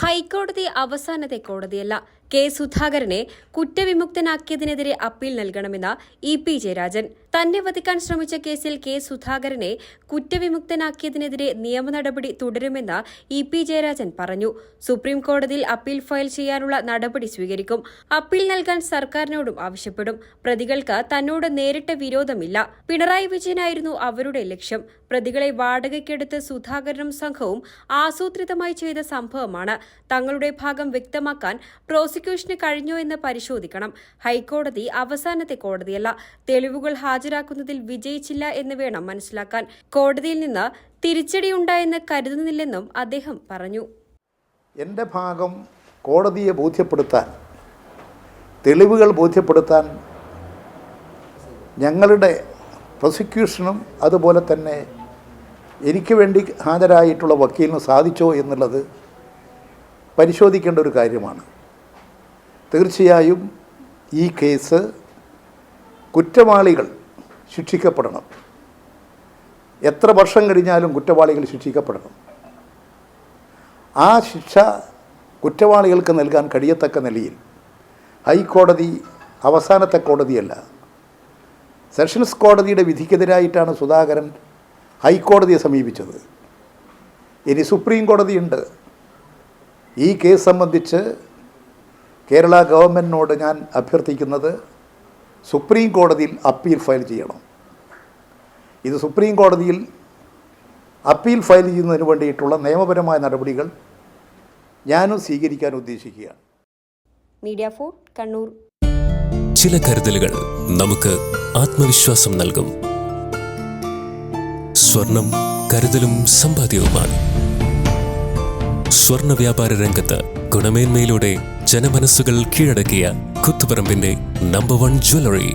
ഹൈക്കോടതി അവസാനത്തെ കോടതിയല്ല. കെ സുധാകരനെ കുറ്റവിമുക്തനാക്കിയതിനെതിരെ അപ്പീൽ നൽകണമെന്ന ഇ പി ജയരാജൻ. തന്നെ വധിക്കാൻ ശ്രമിച്ച കേസിൽ കെ സുധാകരനെ കുറ്റവിമുക്തനാക്കിയതിനെതിരെ നിയമ നടപടി തുടരുമെന്ന് ഇ പി ജയരാജൻ പറഞ്ഞു. സുപ്രീം കോടതിയിൽ അപ്പീൽ ഫയൽ ചെയ്യാനുള്ള നടപടി സ്വീകരിക്കും. അപ്പീൽ നൽകാൻ സർക്കാരിനോടും ആവശ്യപ്പെടും. പ്രതികൾക്ക് തന്നോട് നേരിട്ട വിരോധമില്ല. പിണറായി വിജയനായിരുന്നു അവരുടെ ലക്ഷ്യം. പ്രതികളെ വാടകയ്ക്കെടുത്ത് സുധാകരനും സംഘവും ആസൂത്രിതമായി ചെയ്ത സംഭവമാണ്. തങ്ങളുടെ ഭാഗം വ്യക്തമാക്കാൻ പ്രോസിക്യൂഷന് കഴിഞ്ഞോ എന്ന് പരിശോധിക്കണം. ഹൈക്കോടതി അവസാനത്തെ കോടതിയല്ല. തെളിവുകൾ ഹാജരാക്കുന്നതിൽ വിജയിച്ചില്ല എന്ന് വേണം മനസ്സിലാക്കാൻ. കോടതിയിൽ നിന്ന് തിരിച്ചടിയുണ്ടായെന്ന് കരുതുന്നില്ലെന്നും അദ്ദേഹം പറഞ്ഞു. എന്റെ ഭാഗം കോടതിയെ ബോധ്യപ്പെടുത്താൻ തെളിവുകൾ ബോധ്യപ്പെടുത്താൻ ഞങ്ങളുടെ പ്രോസിക്യൂഷനും അതുപോലെ തന്നെ എനിക്ക് വേണ്ടി ഹാജരായിട്ടുള്ള വക്കീലിന് സാധിച്ചോ എന്നുള്ളത് പരിശോധിക്കേണ്ട ഒരു കാര്യമാണ്. തീർച്ചയായും ഈ കേസ് കുറ്റവാളികൾ ശിക്ഷിക്കപ്പെടണം. എത്ര വർഷം കഴിഞ്ഞാലും കുറ്റവാളികൾ ശിക്ഷിക്കപ്പെടണം. ആ ശിക്ഷ കുറ്റവാളികൾക്ക് നൽകാൻ കഴിയത്തക്ക നിലയിൽ ഹൈക്കോടതി അവസാനത്തെ കോടതിയല്ല സെഷൻസ് കോടതിയുടെ വിധിക്കെതിരായിട്ടാണ് സുധാകരൻ ഹൈക്കോടതിയെ സമീപിച്ചത്. ഇനി സുപ്രീം കോടതിയുണ്ട്. ഈ കേസ് സംബന്ധിച്ച് കേരള ഗവൺമെന്റിനോട് ഞാൻ അഭ്യർത്ഥിക്കുന്നത് സുപ്രീം കോടതിയിൽ അപ്പീൽ ഫയൽ ചെയ്യണം. ഇത് സുപ്രീം കോടതിയിൽ അപ്പീൽ ഫയൽ ചെയ്യുന്നതിന് വേണ്ടിയിട്ടുള്ള നിയമപരമായ നടപടികൾ ഞാനും സ്വീകരിക്കാൻ ഉദ്ദേശിക്കുകയാണ്. Media for Kannur. ചില കരുതലുകൾ നമുക്ക് ആത്മവിശ്വാസം നൽകും. സ്വർണം കരുതലും സമ്പാദ്യവുമാണ്. സ്വർണ വ്യാപാര രംഗത്ത് ഗുണമേന്മയിലൂടെ ജനമനസ്സുകൾ കീഴടക്കിയ കുത്തുപറമ്പിന്റെ നമ്പർ വൺ ജ്വല്ലറി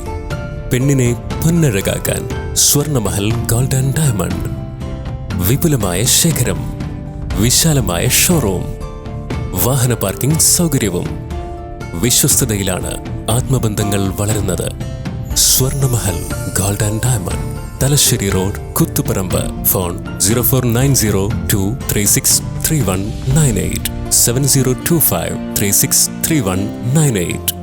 പെണ്ണിനെ പൊന്നഴകാക്കാൻ സ്വർണമഹൽ ഗോൾഡ് ആൻഡ് ഡയമണ്ട് വിപുലമായ ശേഖരം വിശാലമായ ഷോറൂം വാഹന പാർക്കിംഗ് സൗകര്യവും വിശ്വസ്തതയിലാണ് ആത്മബന്ധങ്ങൾ വളരുന്നത്. Swarnamahal gold and diamond Thalassery road Kuthuparamba phone zero four nine zero two three six three one nine eight seven zero two five three six three one nine eight